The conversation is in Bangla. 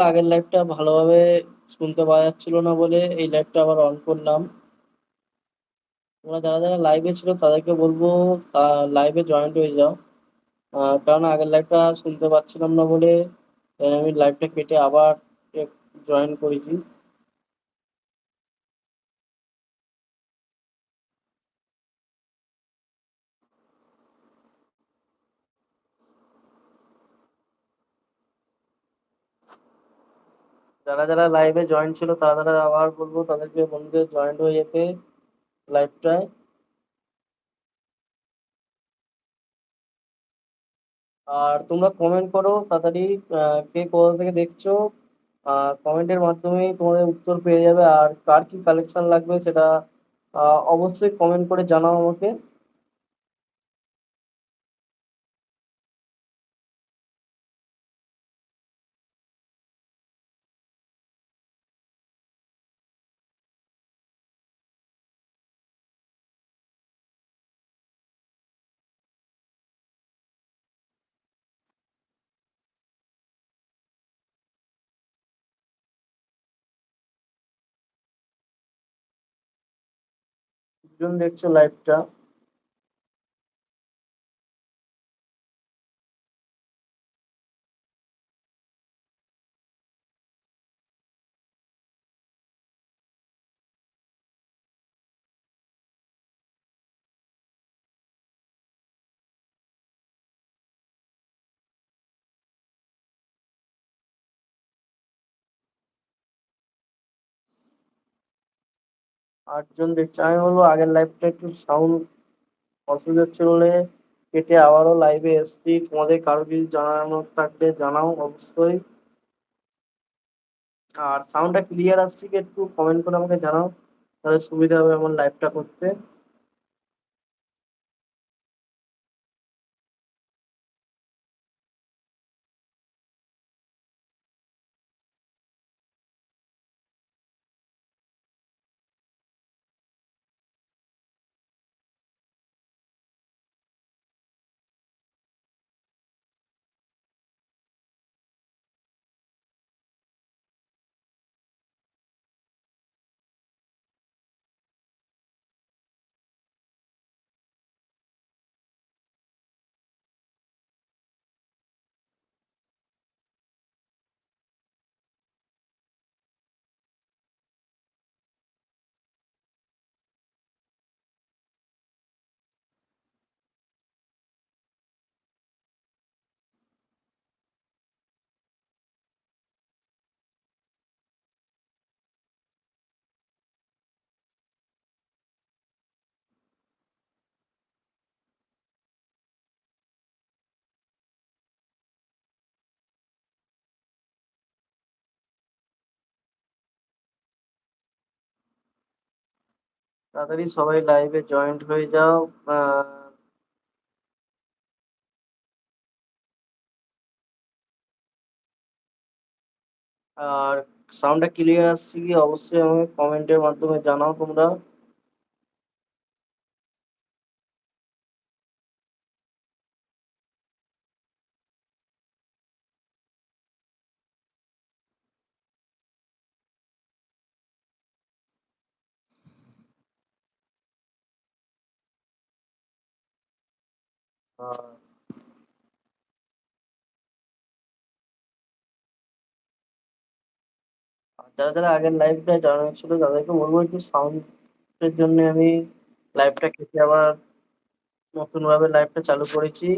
আগের লাইভটা ভালোভাবে শুনতে পাওয়া যাচ্ছিল না বলে এই লাইভটা আবার অন করলাম। তোমরা যারা যারা লাইভে ছিল তাদেরকে বলব লাইভে জয়েন্ট হয়ে যাও। কারণ আগের লাইভটা শুনতে পাচ্ছিলাম না বলে আমি লাইভটা কেটে আবার জয়েন করেছি। যারা যারা লাইভে জয়েন ছিল, তারা তারা আবার বলব তাদেরকে বন্ধুদের জয়েন্ট হয়ে যেতে লাইভটায় আর তোমরা কমেন্ট করো তাড়াতাড়ি কে কোথা থেকে দেখছ কমেন্টের মাধ্যমে তোমাদের উত্তর পেয়ে যাবে। আর কার কি কালেকশন লাগবে সেটা অবশ্যই কমেন্ট করে জানাও আমাকে। দুজন দেখছ লাইভটা আটজন দেখছে আমি বলব আগের লাইভটা একটু সাউন্ড অসুবিধা হচ্ছে বলে কেটে আবারও লাইভে এসছি। তোমাদের কারও কিছু জানানোর থাকলে জানাও অবশ্যই। আর সাউন্ডটা ক্লিয়ার আসছে কি একটু কমেন্ট করে আমাকে জানাও, তাহলে সুবিধা হবে আমার লাইভটা করতে। তাড়াতাড়ি সবাই লাইভে জয়েন্ট হয়ে যাও আর সাউন্ডটা ক্লিয়ার আসছে কি? অবশ্যই আমাকে কমেন্টের মাধ্যমে জানাও তোমরা। যারা যারা আগের লাইভটা জানা ছিল তাদেরকে বলব একটু সাউন্ডের জন্য আমি লাইভটা কেটে আবার নতুন ভাবে লাইভটা চালু করেছি।